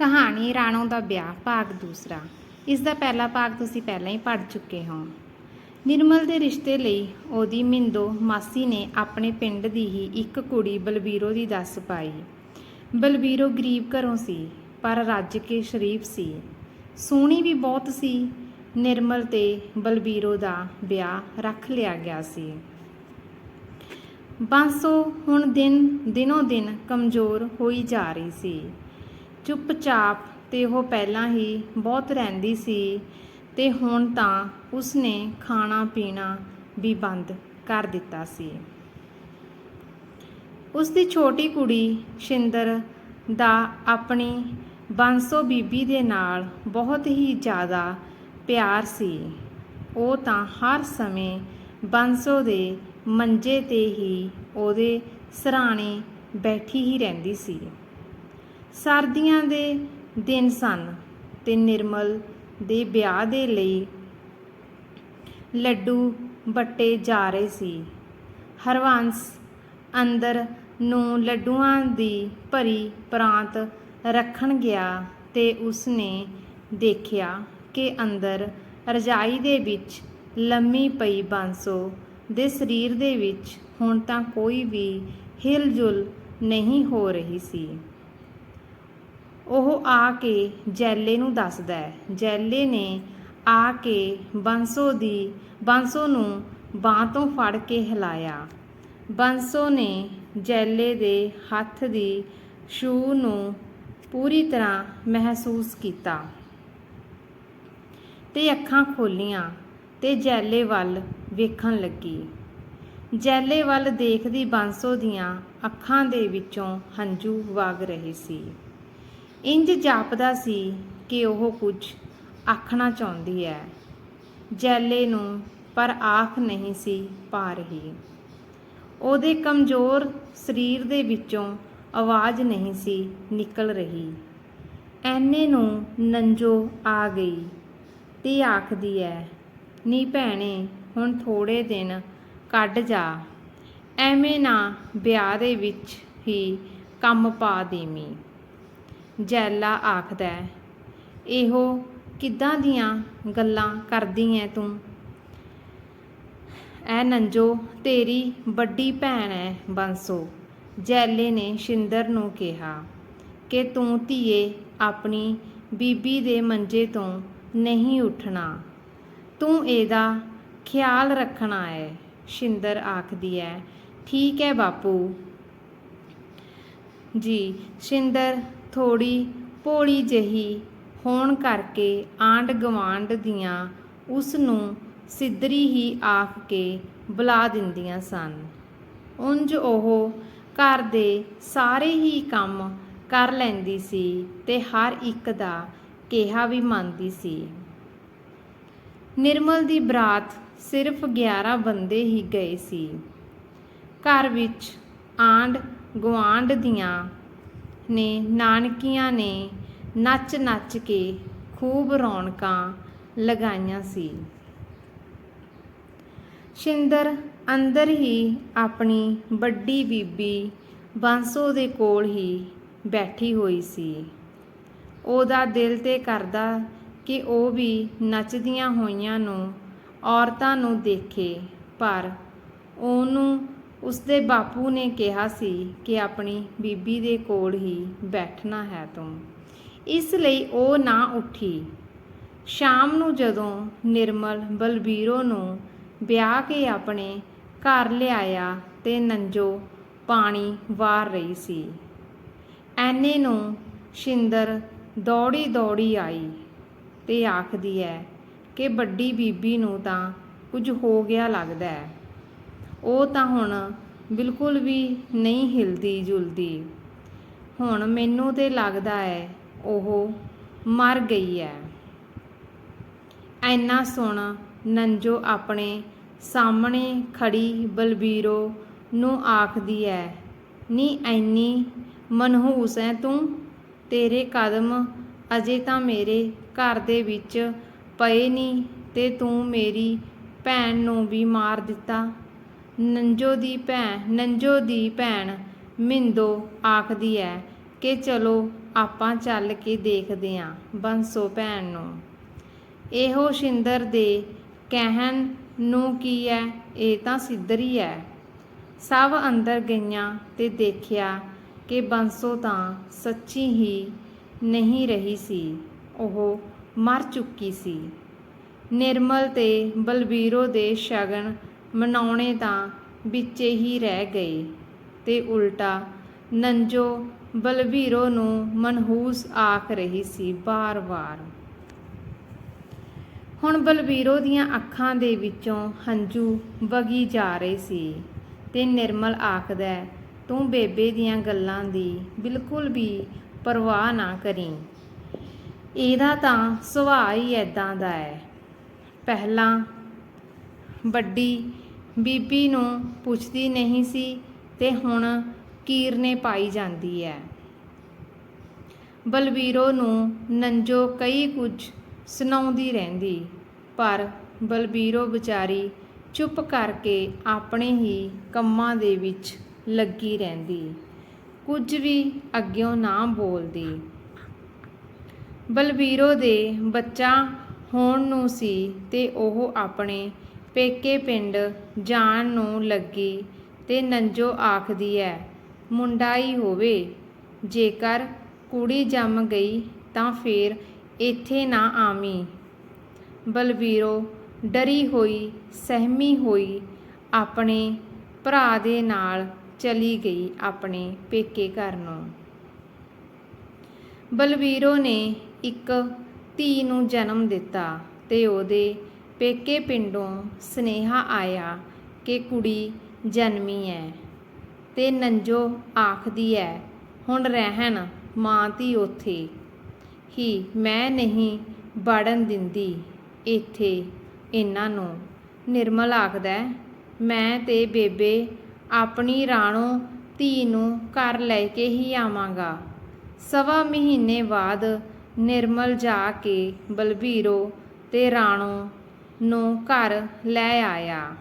ਕਹਾਣੀ ਰਾਣੋ ਦਾ ਵਿਆਹ, ਭਾਗ ਦੂਸਰਾ। ਇਸ ਦਾ ਪਹਿਲਾ ਭਾਗ ਤੁਸੀਂ ਪਹਿਲਾਂ ਹੀ ਪੜ੍ਹ ਚੁੱਕੇ ਹੋ। ਨਿਰਮਲ ਦੇ ਰਿਸ਼ਤੇ ਲਈ ਉਹਦੀ ਮਿੰਦੋ ਮਾਸੀ ਨੇ ਆਪਣੇ ਪਿੰਡ ਦੀ ਹੀ ਇੱਕ ਕੁੜੀ ਬਲਬੀਰੋ ਦੀ ਦੱਸ ਪਾਈ। ਬਲਬੀਰੋ ਗਰੀਬ ਘਰੋਂ ਸੀ, ਪਰ ਰੱਜ ਕੇ ਸ਼ਰੀਫ ਸੀ। ਸੋਹਣੀ ਵੀ ਬਹੁਤ ਸੀ। ਨਿਰਮਲ ਤੇ ਬਲਬੀਰੋ ਦਾ ਵਿਆਹ ਰੱਖ ਲਿਆ ਗਿਆ ਸੀ। ਬਾਂਸੋ ਹੁਣ ਦਿਨ, ਦਿਨੋਂ ਦਿਨ ਕਮਜ਼ੋਰ ਹੋਈ ਜਾ ਰਹੀ ਸੀ। ਚੁੱਪਚਾਪ ਤੇ ਉਹ ਪਹਿਲਾਂ ਹੀ ਬਹੁਤ ਰਹਿੰਦੀ ਸੀ ਤੇ ਹੁਣ ਤਾਂ ਉਸਨੇ ਖਾਣਾ ਪੀਣਾ ਵੀ ਬੰਦ ਕਰ ਦਿੱਤਾ ਸੀ। ਉਸ ਦੀ ਛੋਟੀ ਕੁੜੀ ਸ਼ਿੰਦਰ ਦਾ ਆਪਣੀ ਬਾਂਸੋ ਬੀਬੀ ਦੇ ਨਾਲ ਬਹੁਤ ਹੀ ਜ਼ਿਆਦਾ ਪਿਆਰ ਸੀ। ਉਹ ਤਾਂ ਹਰ ਸਮੇਂ ਬਾਂਸੋ ਦੇ ਮੰਜੇ ਤੇ ਹੀ ਉਹਦੇ ਸਰਾਣੇ ਬੈਠੀ ਹੀ ਰਹਿੰਦੀ ਸੀ। ਸਰਦੀਆਂ ਦੇ ਦਿਨ ਸਨ ਤੇ ਨਿਰਮਲ ਦੇ ਵਿਆਹ ਦੇ ਲਈ ਲੱਡੂ ਬੱਟੇ ਜਾ ਰਹੇ ਸੀ। ਹਰਵੰਸ ਅੰਦਰ ਨੂੰ ਲੱਡੂਆਂ ਦੀ ਭਰੀ ਪ੍ਰਾਂਤ ਰੱਖਣ ਗਿਆ ਤੇ ਉਸਨੇ ਦੇਖਿਆ ਕਿ ਅੰਦਰ ਰਜਾਈ ਦੇ ਵਿੱਚ ਲੰਮੀ ਪਈ ਬਾਂਸੋ ਦੇ ਸਰੀਰ ਦੇ ਵਿੱਚ ਹੁਣ ਤਾਂ ਕੋਈ ਵੀ ਹਿਲਜੁਲ ਨਹੀਂ ਹੋ ਰਹੀ ਸੀ। ਉਹ ਆ ਕੇ ਜੈਲੇ ਨੂੰ ਦੱਸਦਾ ਹੈ। ਜੈਲੇ ਨੇ ਆ ਕੇ ਬੰਸੋ ਦੀ, ਬੰਸੋ ਨੂੰ ਬਾਹ ਤੋਂ ਫੜ ਕੇ ਹਿਲਾਇਆ। ਬੰਸੋ ਨੇ ਜੈਲੇ ਦੇ ਹੱਥ ਦੀ ਛੂ ਨੂੰ ਪੂਰੀ ਤਰ੍ਹਾਂ ਮਹਿਸੂਸ ਕੀਤਾ ਤੇ ਅੱਖਾਂ ਖੋਲੀਆਂ ਤੇ ਜੈਲੇ ਵੱਲ ਵੇਖਣ ਲੱਗੀ। ਜੈਲੇ ਵੱਲ ਦੇਖਦੀ ਬਾਂਸੋ ਦੀਆਂ ਅੱਖਾਂ ਦੇ ਵਿੱਚੋਂ ਹੰਝੂ ਵਗ ਰਹੇ ਸੀ। ਇੰਜ ਜਾਪਦਾ ਸੀ ਕਿ ਉਹ ਕੁਝ ਆਖਣਾ ਚਾਹੁੰਦੀ ਹੈ ਜੈਲੇ ਨੂੰ ਪਰ ਆਖ ਨਹੀਂ ਸੀ ਪਾ ਰਹੀ। ਉਹਦੇ ਕਮਜ਼ੋਰ ਸਰੀਰ ਦੇ ਵਿੱਚੋਂ ਆਵਾਜ਼ ਨਹੀਂ ਸੀ ਨਿਕਲ ਰਹੀ। ਐਨੇ ਨੂੰ ਨੰਜੋ ਆ ਗਈ ਤੇ ਆਖਦੀ ਐ, ਨੀ ਭੈਣੇ, ਹੁਣ ਥੋੜੇ ਦਿਨ ਕੱਢ ਜਾ। ਐਵੇਂ ਨਾ ਵਿਆਹ ਦੇ ਵਿੱਚ ਹੀ ਕੰਮ ਪਾ ਦੇਵੀਂ। ਜੈਲਾ ਆਖਦਾ ਇਹੋ ਕਿੱਦਾਂ ਦੀਆਂ ਗੱਲਾਂ ਕਰਦੀ ਐ ਤੂੰ? ਐ ਨੰਜੋ, ਤੇਰੀ ਵੱਡੀ ਭੈਣ ਐ ਬੰਸੋ। ਜੈਲੇ ਨੇ ਸ਼ਿੰਦਰ ਨੂੰ ਕਿਹਾ, ਕਿ ਤੂੰ ਧੀਏ ਆਪਣੀ ਬੀਬੀ ਦੇ ਮੰਜੇ ਤੋਂ ਨਹੀਂ ਉੱਠਣਾ। ਤੂੰ ਇਹਦਾ ਖਿਆਲ ਰੱਖਣਾ ਹੈ ਸ਼ਿੰਦਰ ਆਖਦੀ ਹੈ, ਠੀਕ ਹੈ ਬਾਪੂ। ਜੀ, ਸ਼ਿੰਦਰ ਥੋੜੀ ਭੋਲੀ ਜਹੀ ਹੋਣ ਕਰਕੇ ਆਂਢ ਗਵਾਂਡ ਦੀਆਂ ਉਸ ਨੂੰ ਸਿੱਧਰੀ ਹੀ ਆਖ ਕੇ ਬੁਲਾ ਦਿੰਦੀਆਂ ਸਨ। ਉਂਝ ਉਹ ਘਰ ਦੇ ਸਾਰੇ ਹੀ ਕੰਮ ਕਰ ਲੈਂਦੀ ਸੀ ਤੇ ਹਰ ਇੱਕ ਦਾ ਕਿਹਾ ਵੀ ਮੰਨਦੀ ਸੀ। ਨਿਰਮਲ ਦੀ ਬਰਾਤ ਸਿਰਫ 11 ਬੰਦੇ ਹੀ ਗਏ ਸੀ। ਘਰ ਵਿੱਚ ਆਂਡ ਗੁਆਂਢ ਦੀਆਂ ਨੇ ਨਾਨਕੀਆਂ ਨੇ ਨੱਚ ਨੱਚ ਕੇ ਖੂਬ ਰੌਣਕਾਂ ਲਗਾਈਆਂ ਸੀ। ਸ਼ਿੰਦਰ ਅੰਦਰ ਹੀ ਆਪਣੀ ਵੱਡੀ ਬੀਬੀ ਬਾਂਸੋ ਦੇ ਕੋਲ ਹੀ ਬੈਠੀ ਹੋਈ ਸੀ। ਉਹਦਾ ਦਿਲ ਤੇ ਕਰਦਾ ਕਿ ਉਹ ਵੀ ਨੱਚਦੀਆਂ ਹੋਈਆਂ ਨੂੰ ਔਰਤਾਂ ਨੂੰ ਦੇਖੇ, ਪਰ ਉਹਨੂੰ ਉਸਦੇ ਬਾਪੂ ਨੇ ਕਿਹਾ ਸੀ ਕਿ ਆਪਣੀ ਬੀਬੀ ਦੇ ਕੋਲ ਹੀ ਬੈਠਣਾ ਹੈ ਤੂੰ। ਇਸ ਲਈ ਉਹ ਨਾ ਉੱਠੀ। ਸ਼ਾਮ ਨੂੰ ਜਦੋਂ ਨਿਰਮਲ ਬਲਬੀਰੋ ਨੂੰ ਵਿਆਹ ਕੇ ਆਪਣੇ ਘਰ ਲਿਆਇਆ ਤੇ ਨੰਜੋ ਪਾਣੀ ਵਾਰ ਰਹੀ ਸੀ, ਐਨੇ ਨੂੰ ਸ਼ਿੰਦਰ ਦੌੜੀ ਦੌੜੀ ਆਈ ਤੇ ਆਖਦੀ ਹੈ ਕਿ ਵੱਡੀ ਬੀਬੀ ਨੂੰ ਤਾਂ ਕੁਝ ਹੋ ਗਿਆ ਲੱਗਦਾ ਹੈ। ਉਹ ਤਾਂ ਹੁਣ ਬਿਲਕੁਲ ਵੀ ਨਹੀਂ ਹਿਲਦੀ ਜੁਲਦੀ। ਹੁਣ ਮੈਨੂੰ ਤੇ ਲੱਗਦਾ ਹੈ ਉਹ ਮਰ ਗਈ ਹੈ। ਐਨਾ ਸੁਣ ਨੰਜੋ ਆਪਣੇ ਸਾਹਮਣੇ ਖੜੀ ਬਲਬੀਰੋ ਨੂੰ ਆਖਦੀ ਹੈ, ਨੀ, ਐਨੀ ਮਨਹੂਸ ਹੈ ਤੂੰ? ਤੇਰੇ ਕਦਮ ਅਜੇ ਤਾਂ ਮੇਰੇ ਘਰ ਦੇ ਵਿੱਚ ਪਏ ਨਹੀਂ ਤੇ ਤੂੰ ਮੇਰੀ ਭੈਣ ਨੂੰ ਵੀ ਮਾਰ ਦਿੱਤਾ। ਨੰਜੋ ਦੀ ਭੈਣ, ਨੰਜੋ ਦੀ ਭੈਣ, ਮਿੰਦੋ ਆਖਦੀ ਹੈ ਕਿ ਚਲੋ ਆਪਾਂ ਚੱਲ ਕੇ ਦੇਖਦੇ ਆਂ ਬੰਸੋ ਭੈਣ ਨੂੰ। ਇਹੋ ਸ਼ਿੰਦਰ ਦੇ ਕਹਿਣ ਨੂੰ ਕੀ ਹੈ ਇਹ ਤਾਂ ਸਿੱਧਰੀ ਹੈ ਸਭ ਅੰਦਰ ਗਈਆਂ ਤੇ ਦੇਖਿਆ ਕਿ ਬੰਸੋ ਤਾਂ ਸੱਚੀ ਹੀ ਨਹੀਂ ਰਹੀ ਸੀ, ਉਹ ਮਰ ਚੁੱਕੀ ਸੀ। ਨਿਰਮਲ ਤੇ ਬਲਬੀਰੋ ਦੇ ਸ਼ਗਨ ਮਨਾਉਣੇ ਤਾਂ ਵਿੱਚੇ ਹੀ ਰਹਿ ਗਏ। ਤੇ ਉਲਟਾ ਨੰਜੋ ਬਲਬੀਰੋ ਨੂੰ ਮਨਹੂਸ ਆਖ ਰਹੀ ਸੀ ਬਾਰ-ਬਾਰ ਹੁਣ ਬਲਬੀਰੋ ਦੀਆਂ ਅੱਖਾਂ ਦੇ ਵਿੱਚੋਂ ਹੰਝੂ ਵਗੀ ਜਾ ਰਹੇ ਸੀ ਤੇ ਨਿਰਮਲ ਆਖਦਾ, ਤੂੰ ਬੇਬੇ ਦੀਆਂ ਗੱਲਾਂ ਦੀ ਬਿਲਕੁਲ ਵੀ ਪਰਵਾਹ ਨਾ ਕਰੀ। ਇਹਦਾ ਤਾਂ ਸੁਭਾਅ ਹੀ ਐਦਾਂ ਦਾ ਹੈ। ਪਹਿਲਾਂ ਵੱਡੀ ਬੀਬੀ ਨੂੰ ਪੁੱਛਦੀ ਨਹੀਂ ਸੀ ਤੇ ਹੁਣ ਕੀਰਨੇ ਪਾਈ ਜਾਂਦੀ ਹੈ ਬਲਬੀਰੋ ਨੂੰ ਨੰਜੋ ਕਈ ਕੁਝ ਸੁਣਾਉਂਦੀ ਰਹਿੰਦੀ, ਪਰ ਬਲਬੀਰੋ ਵਿਚਾਰੀ ਚੁੱਪ ਕਰਕੇ ਆਪਣੇ ਹੀ ਕੰਮਾਂ ਦੇ ਵਿੱਚ ਲੱਗੀ ਰਹਿੰਦੀ, ਕੁਝ ਵੀ ਅੱਗਿਓਂ ਨਾ ਬੋਲਦੀ। ਬਲਬੀਰੋ ਦੇ ਬੱਚਾ ਹੋਣ ਨੂੰ ਸੀ ਤੇ ਉਹ ਆਪਣੇ ਪੇਕੇ ਪਿੰਡ ਜਾਣ ਨੂੰ ਲੱਗੀ ਤੇ ਨੰਜੋ ਆਖਦੀ ਐ ਮੁੰਡਾ ਹੀ ਹੋਵੇ, ਜੇਕਰ ਕੁੜੀ ਜੰਮ ਗਈ ਤਾਂ ਫੇਰ ਇੱਥੇ ਨਾ ਆਵੀਂ। ਬਲਬੀਰੋ ਡਰੀ ਹੋਈ, ਸਹਿਮੀ ਹੋਈ, ਆਪਣੇ ਭਰਾ ਦੇ ਨਾਲ ਚਲੀ ਗਈ ਆਪਣੇ ਪੇਕੇ ਘਰ ਨੂੰ। ਬਲਬੀਰੋ ਨੇ ਇੱਕ ਧੀ ਨੂੰ ਜਨਮ ਦਿੱਤਾ ਤੇ ਉਹਦੇ ਪੇਕੇ ਪਿੰਡੋਂ ਸੁਨੇਹਾ ਆਇਆ ਕਿ ਕੁੜੀ ਜਨਮੀ ਹੈ ਤੇ ਨੰਜੋ ਆਖਦੀ ਹੈ ਹੁਣ ਰਹਿਣ ਮਾਂ ਧੀ ਉੱਥੇ ਹੀ ਮੈਂ ਨਹੀਂ ਵੜਨ ਦਿੰਦੀ ਇੱਥੇ ਇਹਨਾਂ ਨੂੰ। ਨਿਰਮਲ ਆਖਦਾ, ਮੈਂ ਤੇ ਬੇਬੇ ਆਪਣੀ ਰਾਣੋ ਧੀ ਨੂੰ ਘਰ ਲੈ ਕੇ ਹੀ ਆਵਾਂਗਾ ਸਵਾ ਮਹੀਨੇ ਬਾਅਦ ਨਿਰਮਲ ਜਾ ਕੇ ਬਲਬੀਰੋ ਤੇ ਰਾਣੋ ਨੂੰ ਘਰ ਲੈ ਆਇਆ।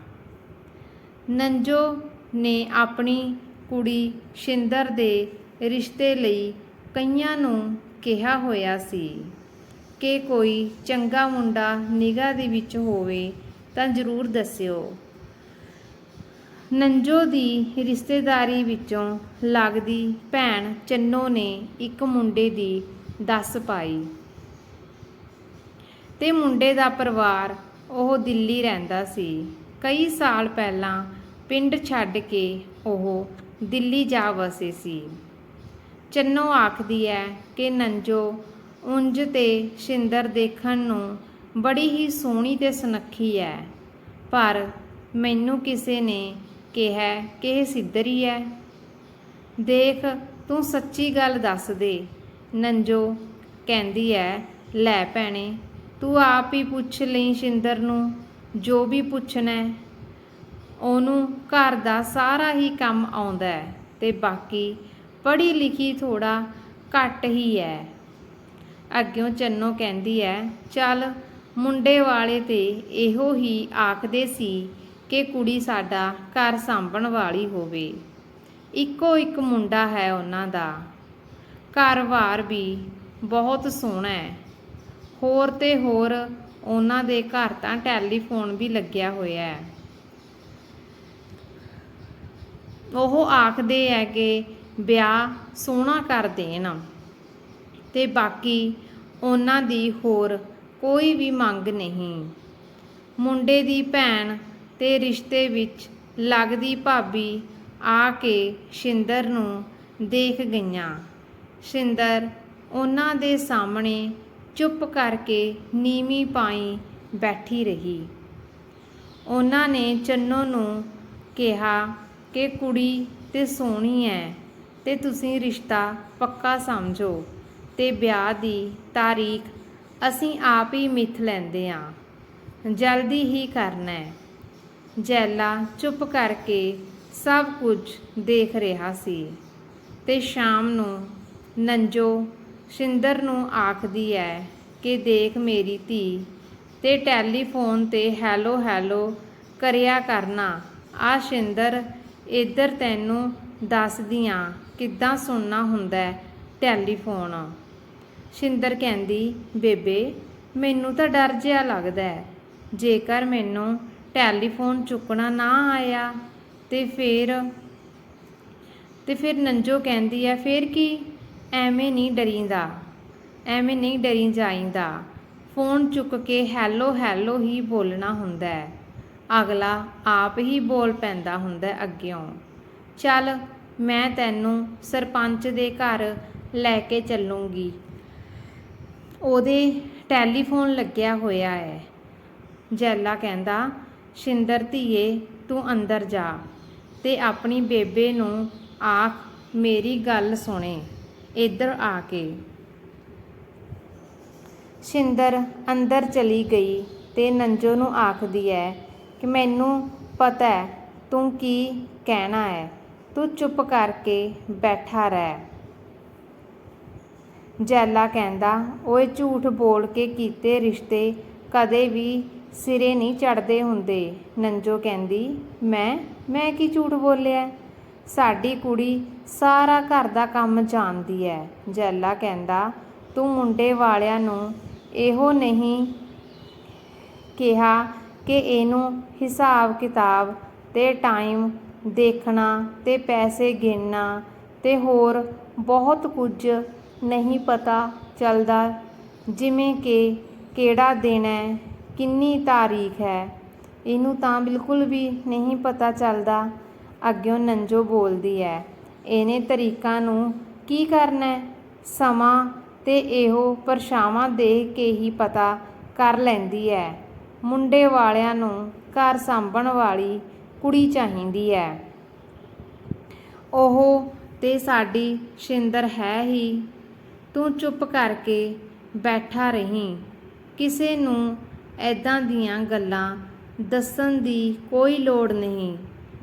ਨੰਜੋ ਨੇ ਆਪਣੀ ਕੁੜੀ ਸ਼ਿੰਦਰ ਦੇ ਰਿਸ਼ਤੇ ਲਈ ਕਈਆਂ ਨੂੰ ਕਿਹਾ ਹੋਇਆ ਸੀ ਕਿ ਕੋਈ ਚੰਗਾ ਮੁੰਡਾ ਨਿਗਾਹ ਦੇ ਵਿੱਚ ਹੋਵੇ ਤਾਂ ਜ਼ਰੂਰ ਦੱਸਿਓ। ਨੰਜੋ ਦੀ ਰਿਸ਼ਤੇਦਾਰੀ ਵਿੱਚੋਂ ਲੱਗਦੀ ਭੈਣ ਚੰਨੋ ਨੇ ਇੱਕ ਮੁੰਡੇ ਦੀ ਦੱਸ ਪਾਈ ਤੇ ਮੁੰਡੇ ਦਾ ਪਰਿਵਾਰ ਉਹ ਦਿੱਲੀ ਰਹਿੰਦਾ ਸੀ। ਕਈ ਸਾਲ ਪਹਿਲਾਂ ਪਿੰਡ ਛੱਡ ਕੇ ਉਹ ਦਿੱਲੀ ਜਾ ਵਸੇ ਸੀ। ਚੰਨੋ ਆਖਦੀ ਹੈ ਕਿ ਨੰਜੋ ਉਂਝ ਤੇ ਸ਼ਿੰਦਰ ਦੇਖਣ ਨੂੰ ਬੜੀ ਹੀ ਸੋਹਣੀ ਤੇ ਸੁਨੱਖੀ ਹੈ ਪਰ ਮੈਨੂੰ ਕਿਸੇ ਨੇ ਕਿਹਾ ਕਿ ਇਹ ਸਿੱਧਰੀ ਹੈ ਦੇਖ, ਤੂੰ ਸੱਚੀ ਗੱਲ ਦੱਸ ਦੇ, ਨੰਜੋ ਕਹਿੰਦੀ ਹੈ ਲੈ ਭੈਣੇ ਤੂੰ ਆਪ ਹੀ ਪੁੱਛ ਲਈ ਸ਼ਿੰਦਰ ਨੂੰ, ਜੋ ਵੀ ਪੁੱਛਣਾ। ਹੈ ਉਹਨੂੰ ਘਰ ਦਾ ਸਾਰਾ ਹੀ ਕੰਮ ਆਉਂਦਾ ਹੈ ਤੇ ਬਾਕੀ ਪੜ੍ਹੀ ਲਿਖੀ ਥੋੜਾ ਘੱਟ ਹੀ ਹੈ। ਅੱਗਿਓਂ ਚੰਨੋ ਕਹਿੰਦੀ ਹੈ, ਚੱਲ ਮੁੰਡੇ ਵਾਲੇ ਤੇ ਇਹੋ ਹੀ ਆਖਦੇ ਸੀ ਕਿ ਕੁੜੀ ਸਾਡਾ ਘਰ ਸਾਂਭਣ ਵਾਲੀ ਹੋਵੇ। ਇੱਕੋ ਇੱਕ ਮੁੰਡਾ ਹੈ ਉਹਨਾਂ ਦਾ। ਘਰ-ਬਾਰ ਵੀ ਬਹੁਤ ਸੋਹਣਾ ਹੈ। ਹੋਰ ਤੇ ਹੋਰ ਉਹਨਾਂ ਦੇ ਘਰ ਤਾਂ ਟੈਲੀਫੋਨ ਵੀ ਲੱਗਿਆ ਹੋਇਆ ਹੈ। ਉਹ ਆਖਦੇ ਹੈ ਕਿ ਵਿਆਹ ਸੋਹਣਾ ਕਰ ਦੇਣ ਤੇ ਬਾਕੀ ਉਹਨਾਂ ਦੀ ਹੋਰ ਕੋਈ ਵੀ ਮੰਗ ਨਹੀਂ। ਮੁੰਡੇ ਦੀ ਭੈਣ ਤੇ ਰਿਸ਼ਤੇ ਵਿੱਚ ਲੱਗਦੀ ਭਾਬੀ ਆ ਕੇ ਸ਼ਿੰਦਰ ਨੂੰ ਦੇਖ ਗਈਆਂ। ਸ਼ਿੰਦਰ ਉਹਨਾਂ ਦੇ ਸਾਹਮਣੇ ਚੁੱਪ ਕਰਕੇ ਨੀਵੀਂ ਪਾਈ ਬੈਠੀ ਰਹੀ। ਉਹਨਾਂ ਨੇ ਚੰਨੋ ਨੂੰ ਕਿਹਾ ਕਿ, ਕੁੜੀ, ਤੇ ਸੋਹਣੀ ਹੈ ਤੇ ਤੁਸੀਂ ਰਿਸ਼ਤਾ ਪੱਕਾ ਸਮਝੋ, ਤੇ ਵਿਆਹ ਦੀ ਤਾਰੀਖ ਅਸੀਂ ਆਪ ਹੀ ਮਿੱਥ ਲੈਂਦੇ ਹਾਂ ਜਲਦੀ ਹੀ ਕਰਨਾ ਹੈ ਜੈਲਾ ਚੁੱਪ ਕਰਕੇ ਸਭ ਕੁਝ ਦੇਖ ਰਿਹਾ ਸੀ ਤੇ ਸ਼ਾਮ ਨੂੰ ਨੰਜੋ ਸ਼ਿੰਦਰ ਨੂੰ ਆਖਦੀ ਹੈ ਕਿ ਦੇਖ ਮੇਰੀ ਧੀ ਤੇ ਟੈਲੀਫੋਨ ਤੇ ਹੈਲੋ ਹੈਲੋ ਕਰਿਆ ਕਰਨਾ। ਆ ਸ਼ਿੰਦਰ, ਇੱਧਰ ਤੈਨੂੰ ਦੱਸਦੀ ਦੱਸਦੀਆਂ ਕਿੱਦਾਂ ਸੁਣਨਾ ਹੁੰਦਾ ਟੈਲੀਫੋਨ। ਸ਼ਿੰਦਰ ਕਹਿੰਦੀ, ਬੇਬੇ, ਮੈਨੂੰ ਤਾਂ ਡਰ ਜਿਹਾ ਲੱਗਦਾ ਹੈ ਜੇਕਰ ਮੈਨੂੰ ਟੈਲੀਫੋਨ ਚੁੱਕਣਾ ਨਾ ਆਇਆ ਤੇ ਫਿਰ ਤੇ ਫਿਰ ਨੰਜੋ ਕਹਿੰਦੀ ਹੈ ਫਿਰ ਕੀ? ਐਵੇਂ ਨਹੀਂ ਡਰੀਂਦਾ, ਐਵੇਂ ਨਹੀਂ ਡਰੀ ਜਾਈਂਦਾ। ਫੋਨ ਚੁੱਕ ਕੇ ਹੈਲੋ ਹੈਲੋ ਹੀ ਬੋਲਣਾ ਹੁੰਦਾ ਹੈ। ਅਗਲਾ ਆਪ ਹੀ ਬੋਲ ਪੈਂਦਾ ਹੁੰਦਾ ਹੈ ਅੱਗਿਓਂ। ਚੱਲ ਮੈਂ ਤੈਨੂੰ ਸਰਪੰਚ ਦੇ ਘਰ ਲੈ ਕੇ ਚੱਲੂੰਗੀ। ਉਹਦੇ ਟੈਲੀਫੋਨ ਲੱਗਿਆ ਹੋਇਆ ਹੈ। ਜੈਲਾ ਕਹਿੰਦਾ, ਸ਼ਿੰਦਰ ਧੀਏ, ਤੂੰ ਅੰਦਰ ਜਾ ਤੇ ਆਪਣੀ ਬੇਬੇ ਨੂੰ ਆਖ, ਮੇਰੀ ਗੱਲ ਸੁਣੇ। ਇੱਧਰ ਆ ਕੇ। ਸ਼ਿੰਦਰ ਅੰਦਰ ਚਲੀ ਗਈ ਤੇ ਨੰਜੋ ਨੂੰ ਆਖਦੀ ਹੈ ਕਿ ਮੈਨੂੰ ਪਤਾ ਹੈ ਤੂੰ ਕੀ ਕਹਿਣਾ ਹੈ ਤੂੰ ਚੁੱਪ ਕਰਕੇ ਬੈਠਾ ਰਹਿ। ਜੈਲਾ ਕਹਿੰਦਾ, ਓਏ ਝੂਠ ਬੋਲ ਕੇ ਕੀਤੇ ਰਿਸ਼ਤੇ ਕਦੇ ਵੀ ਸਿਰੇ ਨਹੀਂ ਚੜਦੇ ਹੁੰਦੇ। ਨੰਜੋ ਕਹਿੰਦੀ, ਮੈਂ? ਮੈਂ ਕੀ ਝੂਠ ਬੋਲਿਆ? ਸਾਡੀ ਕੁੜੀ ਸਾਰਾ ਘਰ ਦਾ ਕੰਮ ਜਾਣਦੀ ਹੈ ਜੈਲਾ ਕਹਿੰਦਾ, ਤੂੰ ਮੁੰਡੇ ਵਾਲਿਆਂ ਨੂੰ ਇਹੋ ਨਹੀਂ ਕਿਹਾ ਕਿ ਇਹਨੂੰ ਹਿਸਾਬ ਕਿਤਾਬ ਤੇ ਟਾਈਮ ਦੇਖਣਾ ਤੇ ਪੈਸੇ ਗਿਣਨਾ ਤੇ ਹੋਰ ਬਹੁਤ ਕੁਝ ਨਹੀਂ ਪਤਾ ਚੱਲਦਾ। ਜਿਵੇਂ ਕਿ ਕਿਹੜਾ ਦਿਨ ਹੈ ਕਿੰਨੀ ਤਾਰੀਖ ਹੈ ਇਹਨੂੰ ਤਾਂ ਬਿਲਕੁਲ ਵੀ ਨਹੀਂ ਪਤਾ ਚੱਲਦਾ। ਅੱਗਿਓਂ ਨੰਜੋ ਬੋਲਦੀ ਹੈ ਇਹਨੇ ਤਰੀਕਾਂ ਨੂੰ ਕੀ ਕਰਨਾ? ਸਮਾਂ ਤੇ ਇਹੋ ਪਰਛਾਵਾਂ ਦੇਖ ਕੇ ਹੀ ਪਤਾ ਕਰ ਲੈਂਦੀ ਹੈ ਮੁੰਡੇ ਵਾਲਿਆਂ ਨੂੰ ਘਰ ਸਾਂਭਣ ਵਾਲੀ ਕੁੜੀ ਚਾਹੀਦੀ ਹੈ ਉਹ ਤੇ ਸਾਡੀ ਸ਼ਿੰਦਰ ਹੈ ਹੀ? ਤੂੰ ਚੁੱਪ ਕਰਕੇ ਬੈਠਾ ਰਹੀਂ। ਕਿਸੇ ਨੂੰ ਐਦਾਂ ਦੀਆਂ ਗੱਲਾਂ ਦੱਸਣ ਦੀ ਕੋਈ ਲੋੜ ਨਹੀਂ।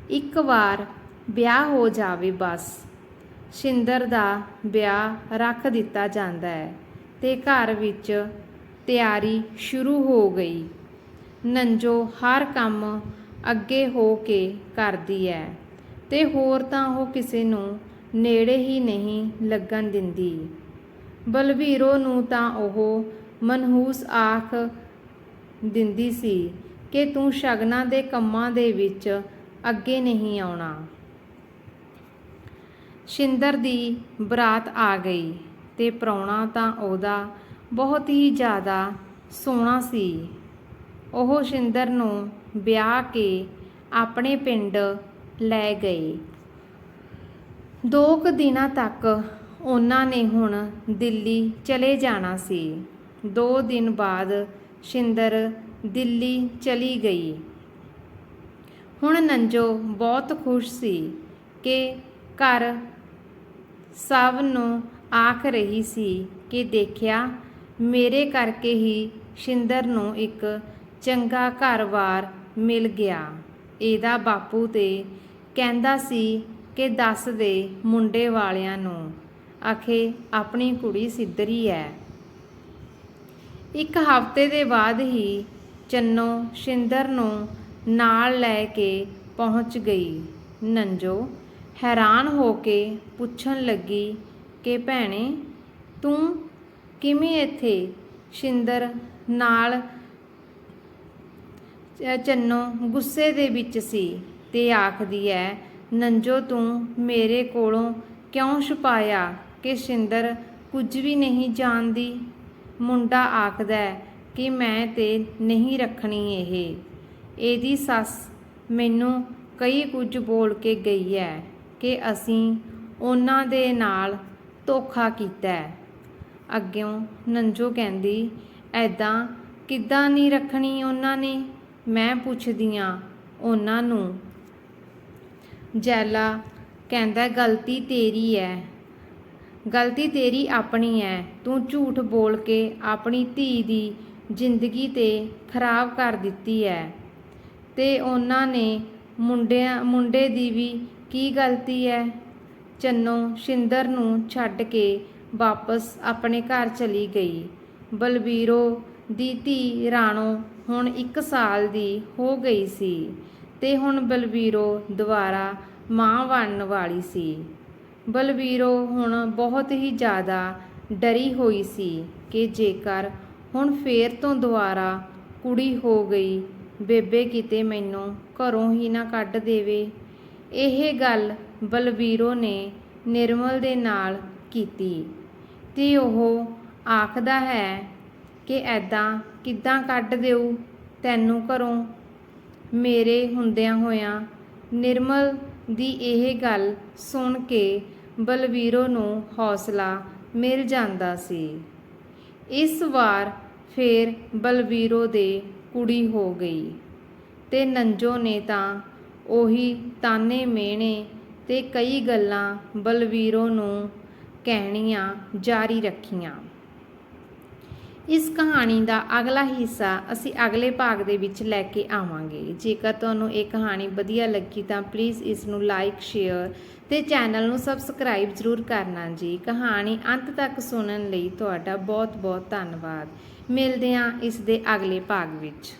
ਇੱਕ ਵਾਰ ਵਿਆਹ ਹੋ ਜਾਵੇ ਬਸ, ਸ਼ਿੰਦਰ ਦਾ ਵਿਆਹ ਰੱਖ ਦਿੱਤਾ ਜਾਂਦਾ ਹੈ ਤੇ ਘਰ ਵਿੱਚ ਤਿਆਰੀ ਸ਼ੁਰੂ ਹੋ ਗਈ। ਨੰਜੋ ਹਰ ਕੰਮ ਅੱਗੇ ਹੋ ਕੇ ਕਰਦੀ ਹੈ ਤੇ ਹੋਰ ਤਾਂ ਉਹ ਕਿਸੇ ਨੂੰ ਨੇੜੇ ਹੀ ਨਹੀਂ ਲੱਗਣ ਦਿੰਦੀ। ਬਲਵੀਰੋ ਨੂੰ ਤਾਂ ਉਹ ਮਨਹੂਸ ਆਖ ਦਿੰਦੀ ਸੀ ਕਿ ਤੂੰ ਸ਼ਗਨਾਂ ਦੇ ਕੰਮਾਂ ਦੇ ਵਿੱਚ ਅੱਗੇ ਨਹੀਂ ਆਉਣਾ। ਸ਼ਿੰਦਰ ਦੀ ਬਰਾਤ ਆ ਗਈ ਤੇ ਪ੍ਰਾਹੁਣਾ ਤਾਂ ਉਹਦਾ ਬਹੁਤ ਹੀ ਜ਼ਿਆਦਾ ਸੋਹਣਾ ਸੀ। ਉਹ ਸ਼ਿੰਦਰ ਨੂੰ ਵਿਆਹ ਕੇ ਆਪਣੇ ਪਿੰਡ ਲੈ ਗਏ। ਦੋ ਕੁ ਦਿਨਾਂ ਤੱਕ ਉਹਨਾਂ ਨੇ ਹੁਣ ਦਿੱਲੀ ਚਲੇ ਜਾਣਾ ਸੀ। ਦੋ ਦਿਨ ਬਾਅਦ ਸ਼ਿੰਦਰ ਦਿੱਲੀ ਚਲੀ ਗਈ। ਹੁਣ ਨੰਜੋ ਬਹੁਤ ਖੁਸ਼ ਸੀ ਕਿ ਘਰ ਸਭ ਨੂੰ ਆਖ ਰਹੀ ਸੀ ਕਿ ਦੇਖਿਆ ਮੇਰੇ ਕਰਕੇ ਹੀ ਸ਼ਿੰਦਰ ਨੂੰ ਇੱਕ ਚੰਗਾ ਘਰ-ਬਾਰ ਮਿਲ ਗਿਆ। ਇਹਦਾ ਬਾਪੂ ਤੇ ਕਹਿੰਦਾ ਸੀ ਕਿ ਦੱਸ ਦੇ ਮੁੰਡੇ ਵਾਲਿਆਂ ਨੂੰ, ਆਖੇ, ਆਪਣੀ ਕੁੜੀ ਸਿੱਧਰੀ ਹੈ ਇੱਕ ਹਫ਼ਤੇ ਦੇ ਬਾਅਦ ਹੀ ਚੰਨੋ ਸ਼ਿੰਦਰ ਨੂੰ ਨਾਲ ਲੈ ਕੇ ਪਹੁੰਚ ਗਈ। ਨੰਜੋ ਹੈਰਾਨ ਹੋ ਕੇ ਪੁੱਛਣ ਲੱਗੀ ਕਿ ਭੈਣੇ, ਤੂੰ ਕਿਵੇਂ ਇੱਥੇ? ਸ਼ਿੰਦਰ ਨਾਲ ਚੰਨੋ ਗੁੱਸੇ ਦੇ ਵਿੱਚ ਸੀ ਤੇ ਆਖਦੀ ਹੈ ਨੰਜੋ ਤੂੰ ਮੇਰੇ ਕੋਲੋਂ ਕਿਉਂ ਛੁਪਾਇਆ ਕਿ ਸ਼ਿੰਦਰ ਕੁਝ ਵੀ ਨਹੀਂ ਜਾਣਦੀ? ਮੁੰਡਾ ਆਖਦਾ ਕਿ ਮੈਂ ਤੇ ਨਹੀਂ ਰੱਖਣੀ ਇਹ। ਇਹਦੀ ਸੱਸ ਮੈਨੂੰ ਕਈ ਕੁਝ ਬੋਲ ਕੇ ਗਈ ਹੈ ਕਿ ਅਸੀਂ ਉਹਨਾਂ ਦੇ ਨਾਲ ਧੋਖਾ ਕੀਤਾ ਹੈ। ਅੱਗਿਓਂ ਨੰਜੋ ਕਹਿੰਦੀ ਐਦਾਂ ਕਿੱਦਾਂ ਨਹੀਂ ਰੱਖਣੀ ਉਹਨਾਂ ਨੇ? ਮੈਂ ਪੁੱਛਦੀ ਆ ਉਹਨਾਂ ਨੂੰ। ਜੈਲਾ ਕਹਿੰਦਾ, ਗਲਤੀ ਤੇਰੀ ਹੈ। ਗਲਤੀ ਤੇਰੀ ਆਪਣੀ ਹੈ। ਤੂੰ ਝੂਠ ਬੋਲ ਕੇ ਆਪਣੀ ਧੀ ਦੀ ਜ਼ਿੰਦਗੀ ਤੇ ਖਰਾਬ ਕਰ ਦਿੱਤੀ ਹੈ। ਤੇ ਉਹਨਾਂ ਨੇ ਮੁੰਡਿਆਂ, ਮੁੰਡੇ ਦੀ ਵੀ ਕੀ ਗਲਤੀ ਹੈ ਚੰਨੋ ਸ਼ਿੰਦਰ ਨੂੰ ਛੱਡ ਕੇ ਵਾਪਸ ਆਪਣੇ ਘਰ ਚਲੀ ਗਈ। ਬਲਬੀਰੋ ਦੀ ਧੀ ਰਾਣੋ ਹੁਣ 1 ਸਾਲ ਦੀ ਹੋ ਗਈ ਸੀ ਤੇ ਹੁਣ ਬਲਬੀਰੋ ਦੁਬਾਰਾ ਮਾਂ ਬਣਨ ਵਾਲੀ ਸੀ। ਬਲਬੀਰੋ ਹੁਣ ਬਹੁਤ ਹੀ ਜ਼ਿਆਦਾ ਡਰੀ ਹੋਈ ਸੀ ਕਿ ਜੇਕਰ ਹੁਣ ਫੇਰ ਤੋਂ ਦੁਬਾਰਾ ਕੁੜੀ ਹੋ ਗਈ ਬੇਬੇ ਕਿਤੇ ਮੈਨੂੰ ਘਰੋਂ ਹੀ ਨਾ ਕੱਢ ਦੇਵੇ। ਇਹ ਗੱਲ ਬਲਬੀਰੋ ਨੇ ਨਿਰਮਲ ਦੇ ਨਾਲ ਕੀਤੀ। ਤੇ ਉਹ ਆਖਦਾ ਹੈ ਕਿ ਐਦਾਂ ਕਿੱਦਾਂ ਕੱਢ ਦੇਊ ਤੈਨੂੰ ਘਰੋਂ? ਮੇਰੇ ਹੁੰਦਿਆਂ ਹੋਇਆਂ ਨਿਰਮਲ ਦੀ ਇਹ ਗੱਲ ਸੁਣ ਕੇ ਬਲਵੀਰੋ ਨੂੰ ਹੌਸਲਾ ਮਿਲ ਜਾਂਦਾ ਸੀ। ਇਸ ਵਾਰ ਫੇਰ ਬਲਵੀਰੋ ਦੇ ਕੁੜੀ ਹੋ ਗਈ। ਤੇ ਨੰਜੋ ਨੇ ਤਾਂ ਉਹੀ ਤਾਨੇ ਮਿਹਣੇ ਤੇ ਕਈ ਗੱਲਾਂ ਬਲਵੀਰੋ ਨੂੰ ਕਹਿਣੀਆਂ ਜਾਰੀ ਰੱਖੀਆਂ। ਇਸ ਕਹਾਣੀ ਦਾ ਅਗਲਾ ਹਿੱਸਾ ਅਸੀਂ ਅਗਲੇ ਭਾਗ ਦੇ ਵਿੱਚ ਲੈ ਕੇ ਆਵਾਂਗੇ। ਜੇਕਰ ਤੁਹਾਨੂੰ ਇਹ ਕਹਾਣੀ ਵਧੀਆ ਲੱਗੀ ਤਾਂ ਪਲੀਜ਼ ਇਸ ਨੂੰ ਲਾਈਕ ਸ਼ੇਅਰ ਤੇ ਚੈਨਲ ਨੂੰ ਸਬਸਕ੍ਰਾਈਬ ਜ਼ਰੂਰ ਕਰਨਾ ਜੀ। ਕਹਾਣੀ ਅੰਤ ਤੱਕ ਸੁਣਨ ਲਈ ਤੁਹਾਡਾ ਬਹੁਤ ਬਹੁਤ ਧੰਨਵਾਦ। ਮਿਲਦੇ ਹਾਂ ਇਸ ਦੇ ਅਗਲੇ ਭਾਗ ਵਿੱਚ।